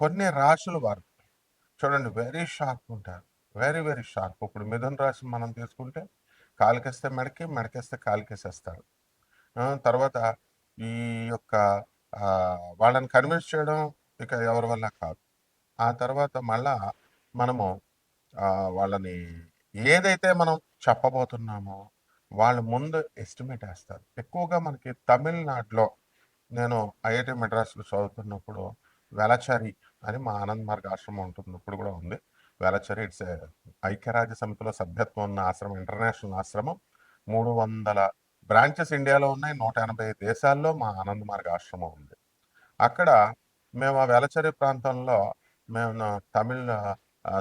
కొన్ని రాశుల వారు చూడండి వెరీ షార్ప్ ఉంటారు. Very, very sharp. ఇప్పుడు మిథున రాశి మనం తీసుకుంటే కాలికేస్తే మెడకి, మెడకేస్తే కాలికేసేస్తారు. తర్వాత ఈ యొక్క వాళ్ళని కన్విన్స్ చేయడం ఇక ఎవరి వల్ల కాదు. ఆ తర్వాత మళ్ళా మనము వాళ్ళని ఏదైతే మనం చెప్పబోతున్నామో వాళ్ళు ముందు ఎస్టిమేట్ వేస్తారు ఎక్కువగా మనకి తమిళనాడులో నేను ఐఐటీ మెడ్రాస్లో చదువుతున్నప్పుడు వెలచరి అని మా ఆనంద్ మార్గ ఆశ్రమం ఉంటుంది. ఇప్పుడు కూడా ఉంది. వేళాచారి ఇట్స్ ఐక్యరాజ్య సమితిలో సభ్యత్వం ఉన్న ఆశ్రమం. ఇంటర్నేషనల్ ఆశ్రమం. 300 బ్రాంచెస్ ఇండియాలో ఉన్నాయి. 180 దేశాల్లో మా ఆనంద్ మార్గ ఆశ్రమం ఉంది. అక్కడ మేము ఆ వేళాచారి ప్రాంతంలో మేము తమిళ తమిళ్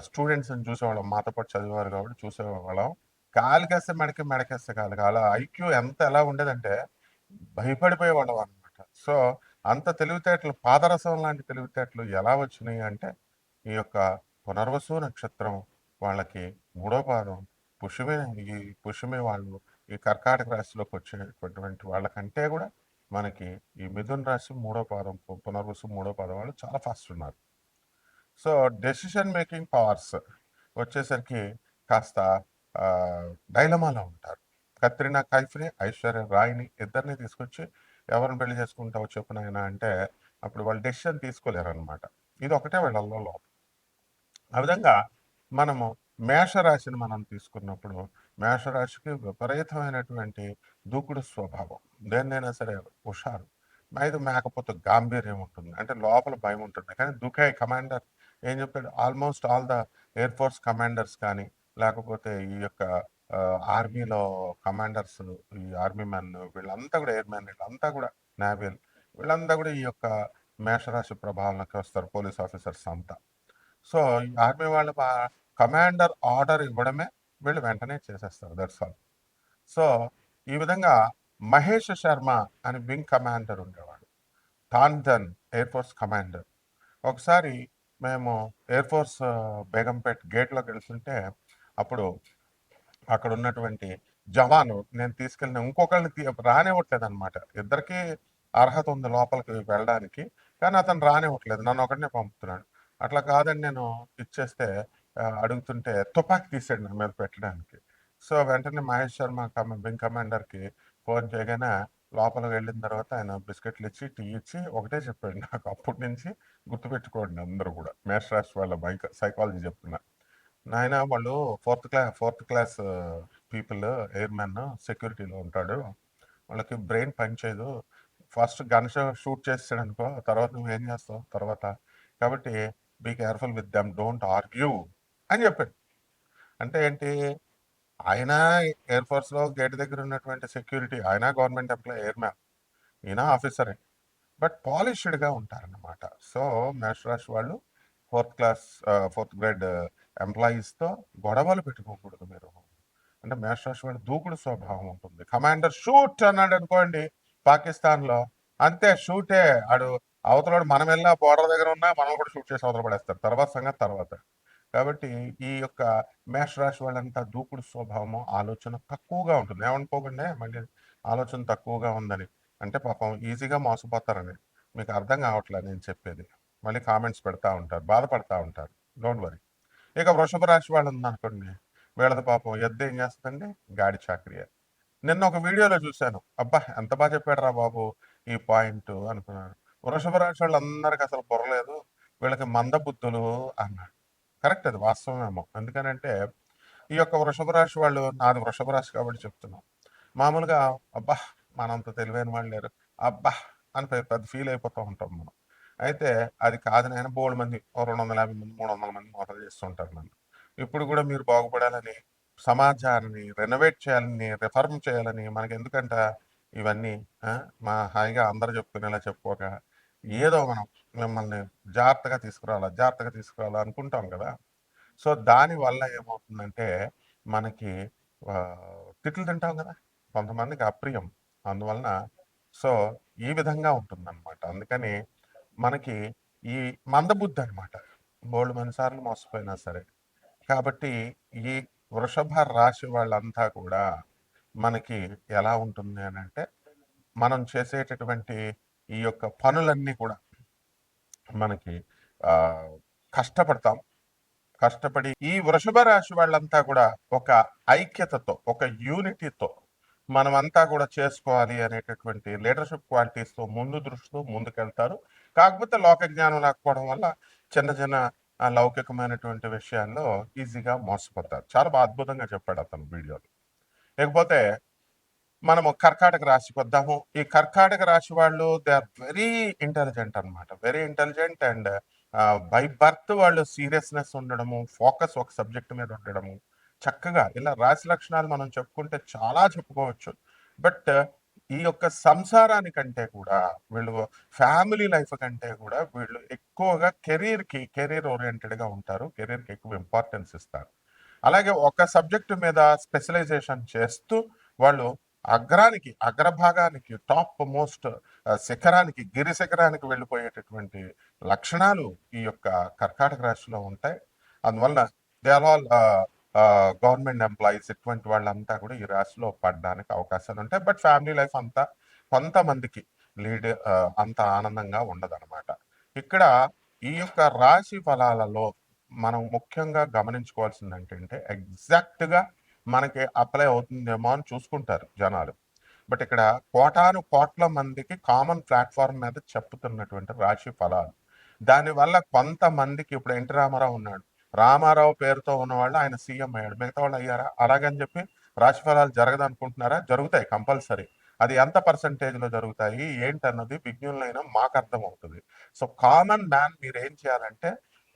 స్టూడెంట్స్‌ని చూసేవాళ్ళం. మాతో పాటు చదివేవారు కాబట్టి చూసేవాళ్ళం. కాలికేస్తే మెడకి, మెడకేస్తే కాలికి. అలా ఐక్యూ ఎంత ఎలా ఉండేదంటే భయపడిపోయేవాళ్ళం అనమాట సో, అంత తెలివితేటలు పాదరసం లాంటి తెలివితేటలు ఎలా వచ్చినాయి అంటే ఈ యొక్క పునర్వసు నక్షత్రం వాళ్ళకి మూడో పాదం పుష్యమి ఈ పుషుమే వాళ్ళు ఈ కర్కాటక రాశిలోకి వచ్చేటటువంటి వాళ్ళకంటే కూడా మనకి ఈ మిథున్ రాశి మూడో పాదం పునర్వసు మూడో పాదం వాళ్ళు చాలా ఫాస్ట్ ఉన్నారు. సో, డెసిషన్ మేకింగ్ పవర్స్ వచ్చేసరికి కాస్త డైలమాలో ఉంటారు. కత్రినా కైఫ్‌ని, ఐశ్వర్య రాయిని ఇద్దరిని తీసుకొచ్చి ఎవరిని పెళ్ళి చేసుకుంటావు చెప్పు నాయన అంటే అప్పుడు వాళ్ళు డెసిషన్ ఇది ఒకటే వీళ్ళలో లోపం. ఆ విధంగా మనము మేషరాశిని మనం తీసుకున్నప్పుడు మేషరాశికి విపరీతమైనటువంటి దూకుడు స్వభావం. దేన్నైనా సరే హుషారు. అయితే మేకపోతే గాంభీర్యం ఉంటుంది. అంటే లోపల భయం ఉంటుంది. కానీ దుఃఖే కమాండర్ ఏం చెప్పాడు almost all the air force commanders కానీ లేకపోతే ఈ యొక్క ఆహ్, ఆర్మీలో కమాండర్స్ ఈ ఆర్మీ మెన్ వీళ్ళంతా కూడా ఎయిర్ మెన్ వీళ్ళంతా కూడా నేవీల్ వీళ్ళంతా కూడా ఈ యొక్క మేషరాశి ప్రభావంలోకి వస్తారు. పోలీస్ ఆఫీసర్స్ అంతా. సో, ఈ ఆర్మీ వాళ్ళు మా కమాండర్ ఆర్డర్ ఇవ్వడమే వీళ్ళు వెంటనే చేసేస్తారు. That's all. సో, ఈ విధంగా మహేష్ శర్మ అని వింగ్ కమాండర్ ఉండేవాడు. తాన్జన్ ఎయిర్ ఫోర్స్ కమాండర్. ఒకసారి మేము ఎయిర్ ఫోర్స్ బేగంపేట్ గేట్‌లోకి వెళ్తుంటే అప్పుడు అక్కడ ఉన్నటువంటి జవాను నేను తీసుకెళ్ళిన ఇంకొకళ్ళని తీ రానివ్వట్లేదన్నమాట. ఇద్దరికీ అర్హత ఉంది లోపలికి వెళ్ళడానికి. కానీ అతను రానివ్వట్లేదు. నన్ను ఒకటినే పంపుతున్నాడు. అట్లా కాదని నేను ఇచ్చేస్తే అడుగుతుంటే తుపాకీ తీసాడు నా మీద పెట్టడానికి. సో, వెంటనే మహేష్ శర్మ కమ వింగ్ కమాండర్‌కి ఫోన్ చేయగానే లోపలికి వెళ్ళిన తర్వాత ఆయన బిస్కెట్లు ఇచ్చి, టీ ఇచ్చి ఒకటే చెప్పాడు నాకు అప్పటి నుంచి గుర్తుపెట్టుకోండి అందరూ కూడా. మేషరాశి వాళ్ళ బైక్ సైకాలజీ చెప్తున్నారు నాయనా వాళ్ళు fourth class fourth class people airmen సెక్యూరిటీలో ఉంటాడు. వాళ్ళకి బ్రెయిన్ పనిచేయదు. ఫస్ట్ గన్ షో షూట్ అనుకో తర్వాత నువ్వు ఏం చేస్తావు తర్వాత. కాబట్టి be careful with them don't argue అని చెప్పాడు. అంటే ఏంటి? ఆయన ఎయిర్ ఫోర్స్‌లో గేట్ దగ్గర ఉన్నటువంటి సెక్యూరిటీ ఆయన గవర్నమెంట్ ఎంప్లాయీ ఎయిర్‌మ్యాన్. ఈయన ఆఫీసరే. బట్ పాలిష్డ్‌గా ఉంటారన్నమాట. సో, మేషరాశి వాళ్ళు ఫోర్త్ క్లాస్ ఫోర్త్ గ్రేడ్ ఎంప్లాయీస్‌తో గొడవలు పెట్టుకోకూడదు మీరు. అంటే మేషరాశి వాడి దూకుడు స్వభావం ఉంటుంది. కమాండర్ షూట్ అన్నాడు అనుకోండి పాకిస్తాన్‌లో అంతే షూటే. ఆడు అవతలోడు మనం వెళ్ళినా బోర్డర్ దగ్గర ఉన్నా మనల్ని కూడా షూట్ చేసి అవతల పడేస్తారు. తర్వాత సంగతి తర్వాత. కాబట్టి ఈ యొక్క మేషరాశి వాళ్ళంతా దూకుడు స్వభావము, ఆలోచన తక్కువగా ఉంటుంది. ఏమనుకోకండి మళ్ళీ ఆలోచన తక్కువగా ఉందని. అంటే పాపం ఈజీగా మోసపోతారని. మీకు అర్థం కావట్లేదు నేను చెప్పేది. మళ్ళీ కామెంట్స్ పెడతా ఉంటారు. బాధపడతా ఉంటారు. డోంట్ వరీ ఇక వృషభ రాశి వాళ్ళు ఉందనుకోండి. వీళ్ళది పాపం ఎద్దు ఏం చేస్తుందండి గాడి చాకరీయే. నిన్న ఒక వీడియోలో చూశాను అబ్బా! ఎంత బా చెప్పాడురా బాబు ఈ పాయింటు అనుకున్నాను. వృషభ రాశి వాళ్ళందరికి అసలు పొరలేదు వీళ్ళకి మందబుద్ధులు అన్నాడు. కరెక్ట్ అది వాస్తవమేమో. ఎందుకనంటే ఈ యొక్క వృషభ రాశి వాళ్ళు నాది వృషభ రాశి కాబట్టి చెప్తున్నాం మామూలుగా అబ్బా! మనంత తెలివైన వాళ్ళు లేరు. అబ్బా! అని పెద్ద ఫీల్ అయిపోతూ ఉంటాం మనం. అయితే అది కాదు నాయన బోలెడు మంది ఓ 250 మంది, 300 మంది మోసం చేస్తుంటారు నన్ను. ఇప్పుడు కూడా మీరు బాగుపడాలని, సమాజాన్ని రెనోవేట్ చేయాలని, రిఫార్మ్ చేయాలని మనకి ఎందుకంట ఇవన్నీ మా హాయిగా అందరూ చెప్పుకునేలా చెప్పుకోక ఏదో మనం మిమ్మల్ని జాగ్రత్తగా తీసుకురావాలా జాగ్రత్తగా తీసుకురావాలా అనుకుంటాం కదా. సో దాని వల్ల ఏమవుతుందంటే మనకి తిట్లు తింటాం కదా. కొంతమందికి అప్రియం. అందువలన సో ఈ విధంగా ఉంటుందన్నమాట. అందుకని మనకి ఈ మందబుద్ధి అనమాట బోల్డ్ మనిసార్లు మోసపోయినా సరే. కాబట్టి ఈ వృషభ రాశి వాళ్ళంతా కూడా మనకి ఎలా ఉంటుంది అని అంటే మనం చేసేటటువంటి ఈ యొక్క పనులన్నీ కూడా మనకి కష్టపడతాం. కష్టపడి ఈ వృషభ రాశి వాళ్ళంతా కూడా ఒక ఐక్యతతో ఒక యూనిటీతో మనమంతా కూడా చేసుకోవాలి అనేటటువంటి లీడర్షిప్ క్వాలిటీస్తో ముందు దృష్టితో ముందుకెళ్తారు. కాకపోతే లోక జ్ఞానం లేకపోవడం వల్ల చిన్న చిన్న లౌకికమైనటువంటి విషయాల్లో ఈజీగా మోసపోతారు. చాలా బాగా అద్భుతంగా చెప్పాడు అతను వీడియోలో. లేకపోతే మనము కర్కాటక రాశికి వద్దాము ఈ కర్కాటక రాశి వాళ్ళు దే ఆర్ వెరీ ఇంటెలిజెంట్ అన్నమాట. Very intelligent and by birth వాళ్ళు సీరియస్నెస్ ఉండడము ఫోకస్ ఒక సబ్జెక్ట్ మీద ఉండడము చక్కగా ఇలా రాశి లక్షణాలు మనం చెప్పుకుంటే చాలా చెప్పుకోవచ్చు. బట్ ఈ యొక్క సంసారాని కంటే కూడా వీళ్ళు ఫ్యామిలీ లైఫ్ కంటే కూడా వీళ్ళు ఎక్కువగా కెరీర్కి కెరీర్ ఓరియంటెడ్గా ఉంటారు. కెరీర్కి ఎక్కువ ఇంపార్టెన్స్ ఇస్తారు. అలాగే ఒక సబ్జెక్టు మీద స్పెషలైజేషన్ చేస్తూ వాళ్ళు అగ్రానికి అగ్రభాగానికి టాప్ మోస్ట్ శిఖరానికి గిరి శిఖరానికి వెళ్ళిపోయేటటువంటి లక్షణాలు ఈ యొక్క కర్కాటక రాశిలో ఉంటాయి. అందువల్ల they are all government employees ఇటువంటి వాళ్ళంతా కూడా ఈ రాశిలో పడడానికి అవకాశాలు ఉంటాయి. బట్ ఫ్యామిలీ లైఫ్ అంతా కొంతమందికి లీడ్ అంత ఆనందంగా ఉండదన్నమాట. ఇక్కడ ఈ యొక్క రాశి ఫలాలలో మనం ముఖ్యంగా గమనించుకోవాల్సింది ఏంటంటే ఎగ్జాక్ట్గా మనకి అప్లై అవుతుందేమో అని చూసుకుంటారు జనాలు. బట్ ఇక్కడ కోటాను కోట్ల మందికి కామన్ ప్లాట్ఫామ్ మీద చెప్పుతున్నటువంటి రాశి ఫలాలు. దానివల్ల కొంతమందికి ఇప్పుడు ఎన్టీ రామారావు ఉన్నాడు. రామారావు పేరుతో ఉన్నవాళ్ళు ఆయన సీఎం అయ్యాడు. మిగతా వాళ్ళు అయ్యారా? అలాగని చెప్పి రాశిఫలాలు జరగదు అనుకుంటున్నారా జరుగుతాయి కంపల్సరీ. అది ఎంత పర్సంటేజ్లో జరుగుతాయి? ఏంటన్నది విజ్ఞులైనా మాకు అర్థం అవుతుంది సో కామన్ మ్యాన్ మీరు ఏం చేయాలంటే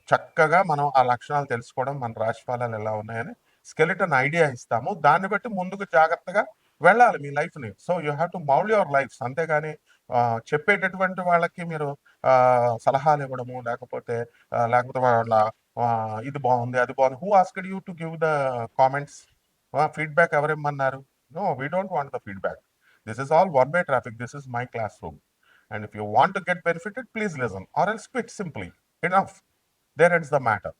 చక్కగా మనం ఆ లక్షణాలు తెలుసుకోవడం మన రాశిఫలాలు ఎలా ఉన్నాయని స్కెలిటన్ ఐడియా ఇస్తాము. దాన్ని బట్టి ముందుకు జాగ్రత్తగా వెళ్ళాలి మీ లైఫ్ని so you have to mould your lives అంతేగాని చెప్పేటటువంటి వాళ్ళకి మీరు సలహాలు ఇవ్వడము లేకపోతే లేకపోతే వాళ్ళ ఇది బాగుంది. అది బాగుంది. Who asked you to give the comments feedback ఎవరిమ్మన్నారు? No we don't want the feedback this is all one way traffic this is my class room and if you want to get benefited please listen or else quit simply enough there it's the matter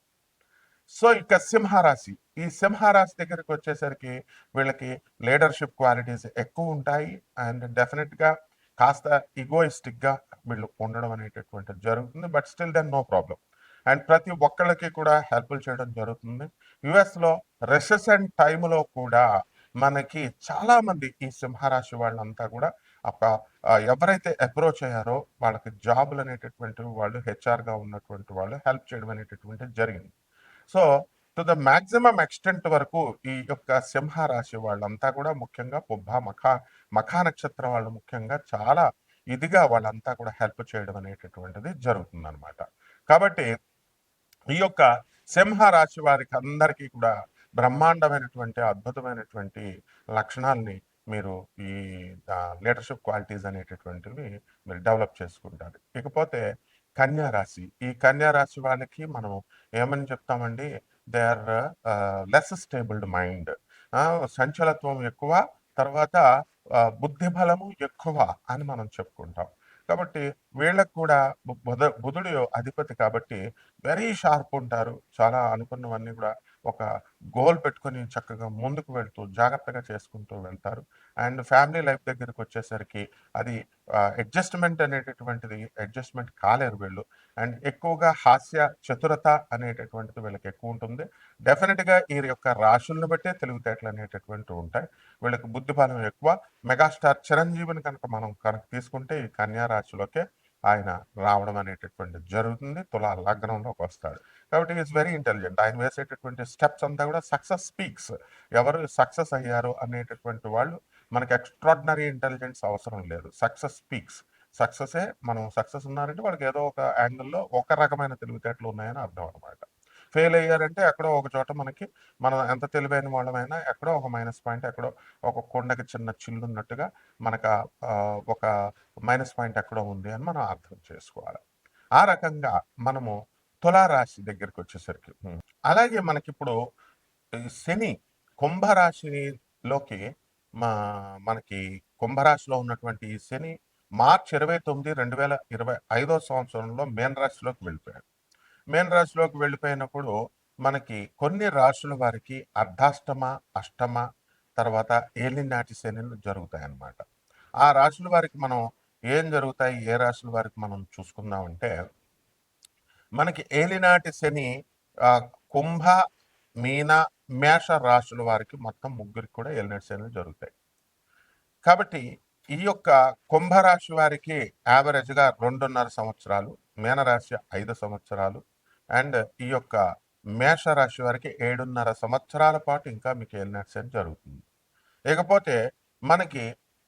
so ఇక సింహరాశి ఈ సింహరాశి దగ్గరికి వచ్చేసరికి వీళ్ళకి leadership qualities ఎక్కువ ఉంటాయి. And డెఫినెట్గా కాస్త ఈగోయిస్టిక్గా వీళ్ళు ఉండడం అనేటటువంటిది జరుగుతుంది. But still then no problem and ప్రతి ఒక్కళ్ళకి కూడా హెల్ప్ చేయడం జరుగుతుంది. యుఎస్లో రెసెషన్ టైంలో కూడా మనకి చాలా మంది ఈ సింహరాశి వాళ్ళంతా కూడా ఒక ఎవరైతే అప్రోచ్ అయ్యారో వాళ్ళకి జాబులు అనేటటువంటి వాళ్ళు హెచ్ఆర్గా ఉన్నటువంటి వాళ్ళు హెల్ప్ చేయడం అనేటటువంటిది జరిగింది. So to the maximum extent వరకు ఈ యొక్క సింహరాశి వాళ్ళంతా కూడా ముఖ్యంగా పుబ్బ మఖ మఖా నక్షత్రం వాళ్ళు ముఖ్యంగా చాలా ఇదిగా వాళ్ళంతా కూడా హెల్ప్ చేయడం అనేటటువంటిది జరుగుతుంది అనమాట కాబట్టి ఈ యొక్క సింహ రాశి వారికి అందరికీ కూడా బ్రహ్మాండమైనటువంటి అద్భుతమైనటువంటి లక్షణాలని మీరు ఈ లీడర్షిప్ క్వాలిటీస్ అనేటటువంటివి మీరు డెవలప్ చేసుకుంటారు. ఇకపోతే కన్యా రాశి. ఈ కన్యా రాశి వాళ్ళకి మనం ఏమని చెప్తామండి? They are less stabled mind సంచలత్వం ఎక్కువ తర్వాత బుద్ధి బలము ఎక్కువ అని మనం చెప్పుకుంటాం. కాబట్టి వీళ్ళకు కూడా బుధ బుధుడు అధిపతి కాబట్టి వెరీ షార్ప్ ఉంటారు. చాలా అనుకున్నవన్నీ కూడా ఒక గోల్ పెట్టుకొని చక్కగా ముందుకు వెళ్తూ జాగ్రత్తగా చేసుకుంటూ వెళ్తారు. అండ్ ఫ్యామిలీ లైఫ్ దగ్గరికి వచ్చేసరికి అది అడ్జస్ట్మెంట్ అనేటటువంటిది అడ్జస్ట్మెంట్ కాలేరు వీళ్ళు. అండ్ ఎక్కువగా హాస్య చతురత అనేటటువంటిది వీళ్ళకి ఎక్కువ ఉంటుంది. డెఫినెట్గా ఈ యొక్క రాశులను బట్టే తెలివితేటలు అనేటటువంటివి ఉంటాయి. వీళ్ళకి బుద్ధి బలం ఎక్కువ. మెగాస్టార్ చిరంజీవిని కనుక మనం కనుక తీసుకుంటే ఈ కన్యా రాశిలోకే ఆయన రావడం అనేటటువంటి జరుగుతుంది. తులా లగ్నంలోకి వస్తాడు. కాబట్టి ఈజ్ వెరీ ఇంటెలిజెంట్. ఆయన వేసేటటువంటి స్టెప్స్ అంతా కూడా సక్సెస్ స్పీక్స్. ఎవరు సక్సెస్ అయ్యారు అనేటటువంటి వాళ్ళు మనకి ఎక్స్ట్రాడినరీ ఇంటెలిజెన్స్ అవసరం లేదు. సక్సెస్ స్పీక్స్ సక్సెసే మనం సక్సెస్ ఉన్నారంటే వాళ్ళకి ఏదో ఒక యాంగిల్లో ఒక రకమైన తెలివితేటలు ఉన్నాయని అర్థం అనమాట ఫెయిల్ అయ్యారంటే ఎక్కడో ఒక చోట మనకి మనం ఎంత తెలివైన వాళ్ళమైనా ఎక్కడో ఒక మైనస్ పాయింట్ ఎక్కడో ఒక కొండకి చిన్న చిల్లు ఉన్నట్టుగా మనకు ఒక మైనస్ పాయింట్ ఎక్కడో ఉంది అని మనం అర్థం చేసుకోవాలి. ఆ రకంగా మనము తులారాశి దగ్గరికి వచ్చేసరికి. అలాగే మనకిప్పుడు శని కుంభరాశిలోకి మా మనకి కుంభరాశిలో ఉన్నటువంటి ఈ శని మార్చి ఇరవై తొమ్మిది రెండు వేల ఇరవై ఐదో సంవత్సరంలో మేన్ రాశిలోకి వెళ్ళిపోయాడు. మేన్ రాశిలోకి వెళ్ళిపోయినప్పుడు మనకి కొన్ని రాశుల వారికి అర్ధాష్టమ అష్టమ తర్వాత ఏలినాటి శనిలు జరుగుతాయి అన్నమాట ఆ రాశుల వారికి మనం ఏం జరుగుతాయి? ఏ రాశుల వారికి మనం చూసుకుందామంటే మనకి ఏలినాటి శని కుంభ మీన మేష రాశుల వారికి మొత్తం ముగ్గురికి కూడా ఏలినాటి శనులు జరుగుతాయి. కాబట్టి ఈ యొక్క కుంభరాశి వారికి యావరేజ్గా రెండున్నర సంవత్సరాలు మీనరాశి ఐదు సంవత్సరాలు అండ్ ఈ యొక్క మేష రాశి వారికి ఏడున్నర సంవత్సరాల పాటు ఇంకా మీకు ఏలినాటి శని జరుగుతుంది. ఇకపోతే మనకి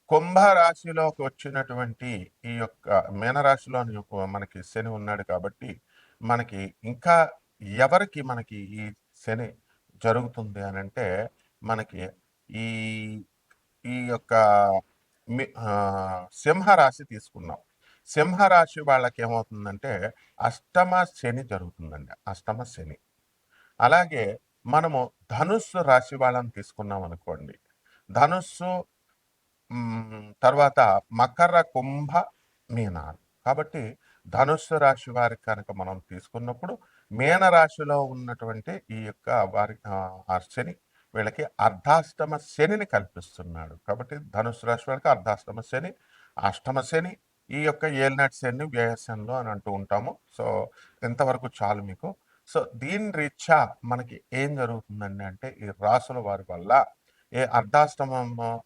కుంభరాశిలోకి వచ్చినటువంటి ఈ యొక్క మీనరాశిలోని మనకి శని ఉన్నాడు కాబట్టి మనకి ఇంకా ఎవరికి మనకి ఈ శని జరుగుతుంది అని అంటే మనకి ఈ ఈ యొక్క మి- సింహరాశి తీసుకున్నాం సింహరాశి వాళ్ళకి ఏమవుతుందంటే అష్టమ శని జరుగుతుందండి. అష్టమ శని. అలాగే మనము ధనుస్సు రాశి వాళ్ళని తీసుకున్నాం అనుకోండి. ధనుస్సు తర్వాత మకర కుంభ మీనాలు. కాబట్టి ధనుస్సు రాశి వారికి కనుక మనం తీసుకున్నప్పుడు మీన రాశిలో ఉన్నటువంటి ఈ యొక్క వారి శని వీళ్ళకి అర్ధాష్టమ శనిని కల్పిస్తున్నాడు. కాబట్టి ధనుసు రాశి వారికి అర్ధాష్టమ శని అష్టమ శని ఈ యొక్క ఏలినాటి శని వ్యయశనిలో అని అంటూ ఉంటాము. సో ఇంతవరకు చాలు మీకు. సో దీని రీత్యా మనకి ఏం జరుగుతుందండి అంటే ఈ రాసుల వారి వల్ల ఏ అర్ధాష్టమ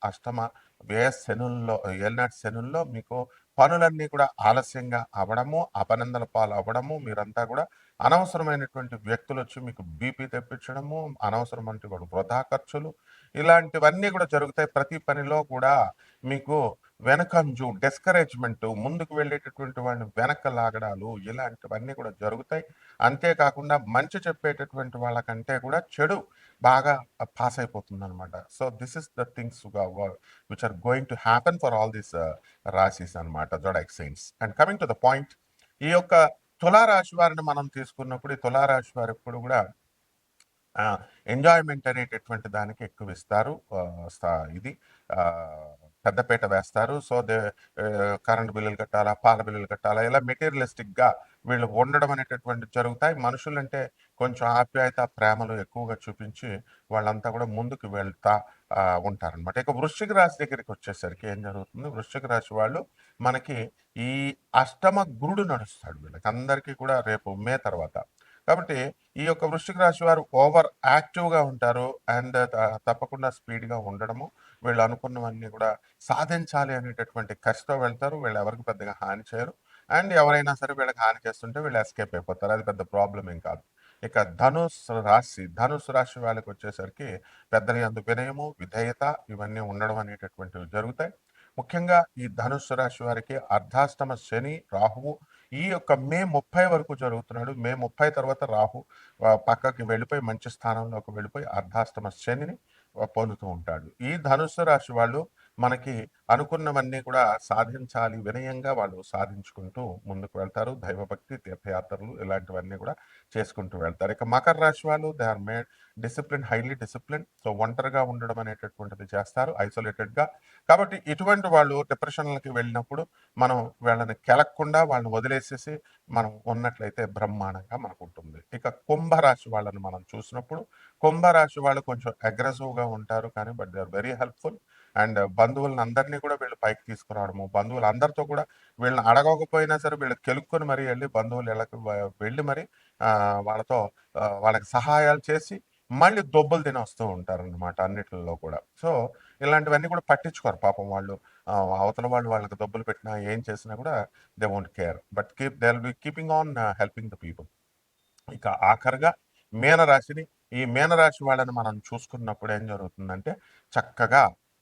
అష్టమ వ్యయ శనుల్లో ఏలినాటి శనుల్లో మీకు పనులన్నీ కూడా ఆలస్యంగా అవ్వడము అపనందల పాలు అవ్వడము మీరంతా కూడా అనవసరమైనటువంటి వ్యక్తులు వచ్చి మీకు బీపీ తెప్పించడము అనవసరమైనటువంటి కూడా వృధా ఖర్చులు ఇలాంటివన్నీ కూడా జరుగుతాయి. ప్రతి పనిలో కూడా మీకు వెనకంజు డిస్కరేజ్మెంట్ ముందుకు వెళ్ళేటటువంటి వాళ్ళని వెనక లాగడాలు ఇలాంటివన్నీ కూడా జరుగుతాయి. అంతేకాకుండా మంచి చెప్పేటటువంటి వాళ్ళకంటే కూడా చెడు బాగా పాస్ అయిపోతుంది అనమాట so this is the things which are going to happen for all these రాశీస్ అనమాట zodiac signs and coming to the point ఈ యొక్క తులారాశి వారిని మనం తీసుకున్నప్పుడు ఈ తులారాశి వారు ఎప్పుడు కూడా ఎంజాయ్మెంట్ అనేటటువంటి దానికి ఎక్కువ ఇస్తారు. ఇది పెద్దపేట వేస్తారు. సో దే కరెంట్ బిల్లులు కట్టాలా పాల బిల్లులు కట్టాలా ఇలా మెటీరియలిస్టిక్గా వీళ్ళు ఉండడం అనేటటువంటి జరుగుతాయి. మనుషులంటే కొంచెం ఆప్యాయత ప్రేమలు ఎక్కువగా చూపించి వాళ్ళంతా కూడా ముందుకు వెళ్తా ఉంటారనమాట ఇక వృశ్చిక రాశి దగ్గరికి వచ్చేసరికి ఏం జరుగుతుంది? వృశ్చిక రాశి వాళ్ళు మనకి ఈ అష్టమ గురుడు నడుస్తాడు వీళ్ళకి. అందరికీ కూడా రేపు మే తర్వాత. కాబట్టి ఈ యొక్క వృశ్చిక రాశి వారు ఓవర్ యాక్టివ్గా ఉంటారు అండ్ తప్పకుండా స్పీడ్గా ఉండడము వీళ్ళు అనుకున్నవన్నీ కూడా సాధించాలి అనేటటువంటి ఖర్చుతో వెళ్తారు. వీళ్ళు ఎవరికి పెద్దగా హాని చేయరు. అండ్ ఎవరైనా సరే వీళ్ళకి హాని చేస్తుంటే వీళ్ళు ఎస్కేప్ అయిపోతారు. అది పెద్ద ప్రాబ్లం ఏం కాదు. ఇక ధనుస్ రాశి ధనుసు రాశి వాళ్ళకి వచ్చేసరికి పెద్దల యందు వినయము? విధేయత ఇవన్నీ ఉండడం అనేటటువంటివి జరుగుతాయి. ముఖ్యంగా ఈ ధనుస్సు రాశి వారికి అర్ధాష్టమ శని రాహువు ఈ యొక్క మే ముప్పై వరకు జరుగుతున్నాడు. మే ముప్పై తర్వాత రాహు పక్కకి వెళ్ళిపోయి మంచి స్థానంలోకి వెళ్ళిపోయి అర్ధాష్టమ శనిని పొందుతూ ఉంటాడు. ఈ ధనుస్సు రాశి వాళ్ళు మనకి అనుకున్నవన్నీ కూడా సాధించాలి వినయంగా వాళ్ళు సాధించుకుంటూ ముందుకు వెళ్తారు. దైవభక్తి తీర్థయాత్రలు ఇలాంటివన్నీ కూడా చేసుకుంటూ వెళ్తారు. ఇక మకర రాశి వాళ్ళు they are made discipline highly discipline so ఒంటరిగా ఉండడం అనేటటువంటిది చేస్తారు ఐసోలేటెడ్గా కాబట్టి ఇటువంటి వాళ్ళు డిప్రెషన్లకి వెళ్ళినప్పుడు మనం వీళ్ళని కెలక్కుండా వాళ్ళని వదిలేసేసి మనం ఉన్నట్లయితే బ్రహ్మాండంగా మనకు ఉంటుంది. ఇక కుంభరాశి వాళ్ళని మనం చూసినప్పుడు కుంభరాశి వాళ్ళు కొంచెం అగ్రెసివ్గా ఉంటారు కానీ but they are very helpful and బంధువులను అందరినీ కూడా వీళ్ళు పైకి తీసుకురావడము. బంధువులు అందరితో కూడా వీళ్ళని అడగకపోయినా సరే వీళ్ళు కెలుక్కొని మరి వెళ్ళి బంధువులు ఇళ్ళకి వెళ్ళి మరి వాళ్ళతో వాళ్ళకి సహాయాలు చేసి మళ్ళీ దొబ్బలు తిని వస్తూ ఉంటారనమాట అన్నిటిలో కూడా. సో ఇలాంటివన్నీ కూడా పట్టించుకోరు పాపం వాళ్ళు. అవతల వాళ్ళు వాళ్ళకి దొబ్బలు పెట్టినా ఏం చేసినా కూడా they won't care. But keep they be keeping on helping the people. ఇక ఆఖరిగా మీనరాశిని ఈ మీనరాశి వాళ్ళని మనం చూసుకున్నప్పుడు ఏం జరుగుతుందంటే చక్కగా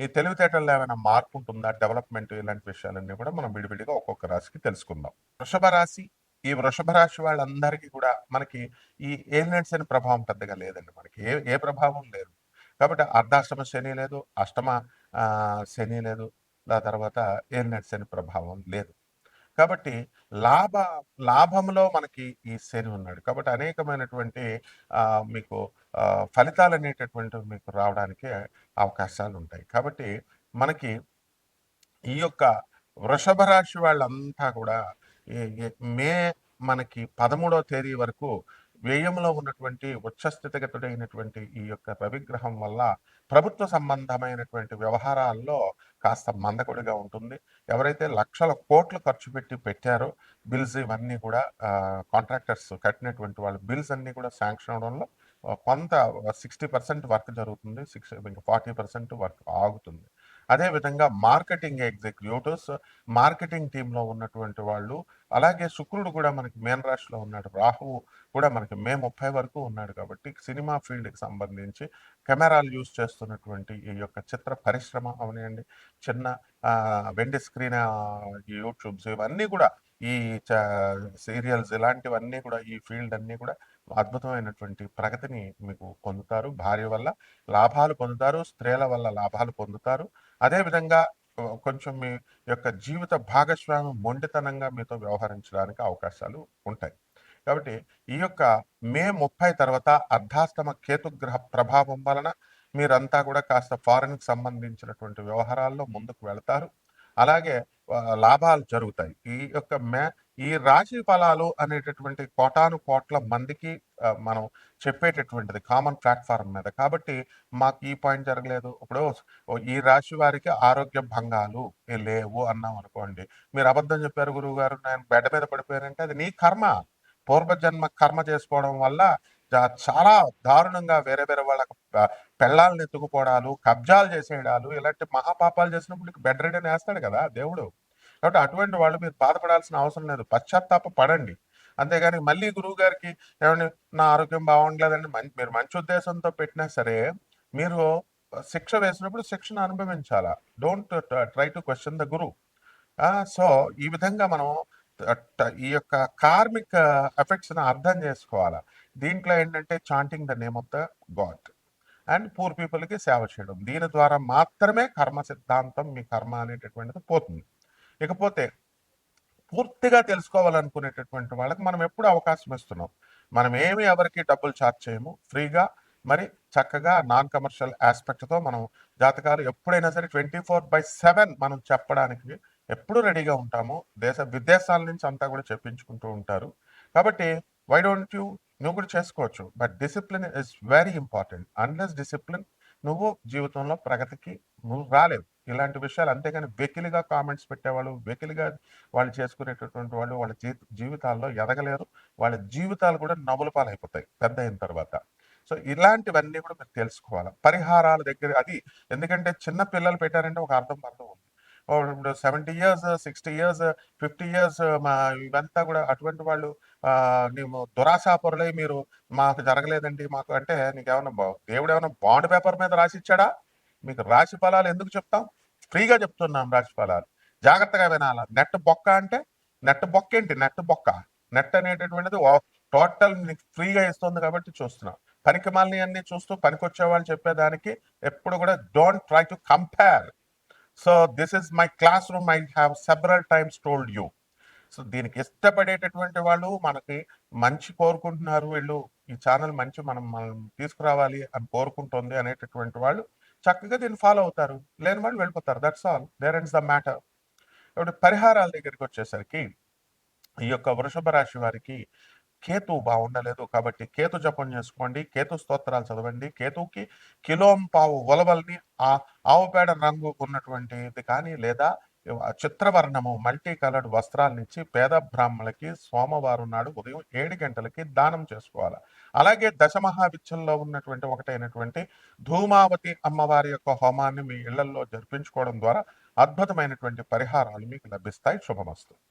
ఈ తెలివితేటల్లో ఏమైనా మార్పు ఉంటుందా? డెవలప్‌మెంట్ ఇలాంటి విషయాలన్నీ కూడా మనం విడివిడిగా ఒక్కొక్క రాశికి తెలుసుకుందాం. వృషభ రాశి ఈ వృషభ రాశి వాళ్ళందరికీ కూడా మనకి ఈ ఏలినాటి అనే ప్రభావం పెద్దగా లేదండి మనకి. ఏ ఏ ప్రభావం లేదు. కాబట్టి అర్ధాష్టమ శని లేదు, అష్టమ శని లేదు. దా తర్వాత ఏలినాటి అనే ప్రభావం లేదు. కాబట్టి లాభ లాభంలో మనకి ఈ శని ఉన్నాడు. కాబట్టి అనేకమైనటువంటి మీకు ఫలితాలు అనేటటువంటివి మీకు రావడానికి అవకాశాలు ఉంటాయి కాబట్టి మనకి ఈ యొక్క వృషభ రాశి వాళ్ళంతా కూడా ఈ ఈ మే మనకి 13వ తేదీ వరకు వ్యయంలో ఉన్నటువంటి ఉచ్చస్థితిగతుడైనటువంటి ఈ యొక్క రవిగ్రహం వల్ల ప్రభుత్వ సంబంధమైనటువంటి వ్యవహారాల్లో కాస్త మందకుడిగా ఉంటుంది. ఎవరైతే లక్షల కోట్లు ఖర్చు పెట్టి పెట్టారో బిల్స్ ఇవన్నీ కూడా కాంట్రాక్టర్స్ కట్టినటువంటి వాళ్ళు బిల్స్ అన్నీ కూడా శాంక్షన్ అవడంలో కొంత 60% వర్క్ జరుగుతుంది. సిక్స్ ఫార్టీ పర్సెంట్ వర్క్ ఆగుతుంది. అదే విధంగా మార్కెటింగ్ ఎగ్జిక్యూటివ్స్, మార్కెటింగ్ టీంలో ఉన్నటువంటి వాళ్ళు, అలాగే శుక్రుడు కూడా మనకి మేన్ రాశిలో ఉన్నాడు. రాహువు కూడా మనకి మే 30 వరకు ఉన్నాడు కాబట్టి సినిమా ఫీల్డ్‌కి సంబంధించి కెమెరాలు యూజ్ చేస్తున్నటువంటి ఈ యొక్క చిత్ర పరిశ్రమ అవనియండి, చిన్న వెండి స్క్రీన్ యూట్యూబ్స్ ఇవన్నీ కూడా ఈ చ సీరియల్స్ ఇలాంటివన్నీ కూడా ఈ ఫీల్డ్ అన్నీ కూడా అద్భుతమైనటువంటి ప్రగతిని మీకు పొందుతారు. భార్య వల్ల లాభాలు పొందుతారు. స్త్రీల వల్ల లాభాలు పొందుతారు. అదేవిధంగా కొంచెం మీ యొక్క జీవిత భాగస్వామి మొండితనంగా మీతో వ్యవహరించడానికి అవకాశాలు ఉంటాయి. కాబట్టి ఈ యొక్క మే 30 తర్వాత అర్ధాస్తమ కేతుగ్రహ ప్రభావం వలన మీరంతా కూడా కాస్త ఫారెన్‌కి సంబంధించినటువంటి వ్యవహారాల్లో ముందుకు వెళతారు. అలాగే లాభాలు జరుగుతాయి. ఈ యొక్క మే ఈ రాశి ఫలాలు అనేటటువంటి కోటాను కోట్ల మందికి మనం చెప్పేటటువంటిది కామన్ ప్లాట్ఫారం మీద. కాబట్టి మాకు ఈ పాయింట్ జరగలేదు. ఇప్పుడు ఈ రాశి వారికి ఆరోగ్య భంగాలు లేవు లేవు అన్నామనుకోండి. మీరు అబద్ధం చెప్పారు గురువుగారు నేను బెడ్ మీద పడిపోయారంటే అది నీ కర్మ. పూర్వజన్మ కర్మ చేసుకోవడం వల్ల చాలా దారుణంగా వేరే వేరే వాళ్ళకి పెళ్ళాలను ఎత్తుకుపోవడాలు, కబ్జాలు చేసేయడాలు ఇలాంటి మహాపాపాలు చేసినప్పుడు నీకు బెడ్ రిడెన్ వేస్తాడు కదా దేవుడు. కాబట్టి అటువంటి వాళ్ళు మీరు బాధపడాల్సిన అవసరం లేదు. పశ్చాత్తాప పడండి. అంతేగాని మళ్ళీ గురువుగారికి ఏవండీ నా ఆరోగ్యం బాగుండలేదండి మీరు మంచి ఉద్దేశంతో పెట్టినా సరే, మీరు శిక్ష వేసినప్పుడు శిక్షను అనుభవించాలా. Don't try to question the guru. So, ఈ విధంగా మనం ఈ యొక్క కార్మిక్ ఎఫెక్ట్స్‌ని అర్థం చేసుకోవాలా. దీంట్లో ఏంటంటే chanting the name of the god and poor పీపుల్‌కి సేవ చేయడం. దీని ద్వారా మాత్రమే కర్మ సిద్ధాంతం మీ కర్మ అనేటటువంటిది పోతుంది. ఇకపోతే పూర్తిగా తెలుసుకోవాలనుకునేటటువంటి వాళ్ళకి మనం ఎప్పుడు అవకాశం ఇస్తున్నాం. మనం ఏమి ఎవరికీ డబ్బులు చార్జ్ చేయము. ఫ్రీగా మరి చక్కగా నాన్ కమర్షియల్ యాస్పెక్ట్‌తో మనం జాతకాలు ఎప్పుడైనా సరే 24/7 మనం చెప్పడానికి ఎప్పుడు రెడీగా ఉంటాము. దేశ విదేశాల నుంచి అంతా కూడా చెప్పించుకుంటూ ఉంటారు. కాబట్టి వై డోంట్ యూ నువ్వు కూడా చేసుకోవచ్చు. But discipline is very important. Unless discipline నువ్వు జీవితంలో ప్రగతికి నువ్వు రాలేవు. ఇలాంటి విషయాలు అంతేగాని వెకిలిగా కామెంట్స్ పెట్టేవాళ్ళు, వెకిలిగా వాళ్ళు చేసుకునేటటువంటి వాళ్ళు వాళ్ళ జీ జీవితాల్లో ఎదగలేరు. వాళ్ళ జీవితాలు కూడా నవ్వుల పాలైపోతాయి పెద్దయిన తర్వాత. సో, ఇలాంటివన్నీ కూడా మీరు తెలుసుకోవాలి పరిహారాల దగ్గర అది ఎందుకంటే చిన్న పిల్లలు పెట్టారంటే ఒక అర్థం పర్థం ఉంది. ఇప్పుడు 70 ఇయర్స్, 60 ఇయర్స్, 50 ఇయర్స్ మా ఇవంతా కూడా అటువంటి వాళ్ళు మేము నీవు దురాశాపరులై మీరు మాకు జరగలేదండి మాకు అంటే నీకేమైనా దేవుడు ఏమైనా బాండ్ పేపర్ మీద రాసిచ్చాడా? మీకు రాశి ఫలాలు ఎందుకు చెప్తాం? ఫ్రీగా చెప్తున్నాం రాశి ఫలాలు. జాగ్రత్తగా వినాల. నెట్ బొక్క అంటే నెట్ బొక్క ఏంటి నెట్ బొక్క. నెట్ అనేటటువంటిది టోటల్ నీకు ఫ్రీగా ఇస్తుంది కాబట్టి చూస్తున్నాం. పనికిమాలినయన్నీ చూస్తూ పనికొచ్చేవాళ్ళు చెప్పేదానికి ఎప్పుడు కూడా don't try to compare. So, this is my class room I have several times told you. So, దీనికి ఇష్టపడేటటువంటి వాళ్ళు మనకి మంచి కోరుకుంటున్నారు. వీళ్ళు ఈ ఛానల్ మంచి మనం మనం తీసుకురావాలి అని కోరుకుంటుంది అనేటటువంటి వాళ్ళు చక్కగా దీన్ని ఫాలో అవుతారు. లేని వాళ్ళు వెళ్ళిపోతారు. That's all there is the matter ఇప్పుడు పరిహారాల దగ్గరికి వచ్చేసరికి ఈ యొక్క వృషభ రాశి వారికి కేతు బాగుండలేదు కాబట్టి కేతు జపం చేసుకోండి కేతు స్తోత్రాలు చదవండి కేతువుకి కిలోం పావు ఉలవల్ని ఆ ఆవు పేడ రంగు ఉన్నటువంటిది కానీ లేదా చిత్రవర్ణము మల్టీ కలర్డ్ వస్త్రాలను ఇచ్చి పేద బ్రాహ్మణులకి సోమవారం నాడు ఉదయం ఏడు గంటలకి దానం చేసుకోవాలి? అలాగే దశమహావిచ్చల్లో ఉన్నటువంటి ఒకటైనటువంటి ధూమావతి అమ్మవారి యొక్క హోమాన్ని మీ ఇళ్ళలో జరిపించుకోవడం ద్వారా అద్భుతమైనటువంటి పరిహారాలు మీకు లభిస్తాయి. శుభమస్తు.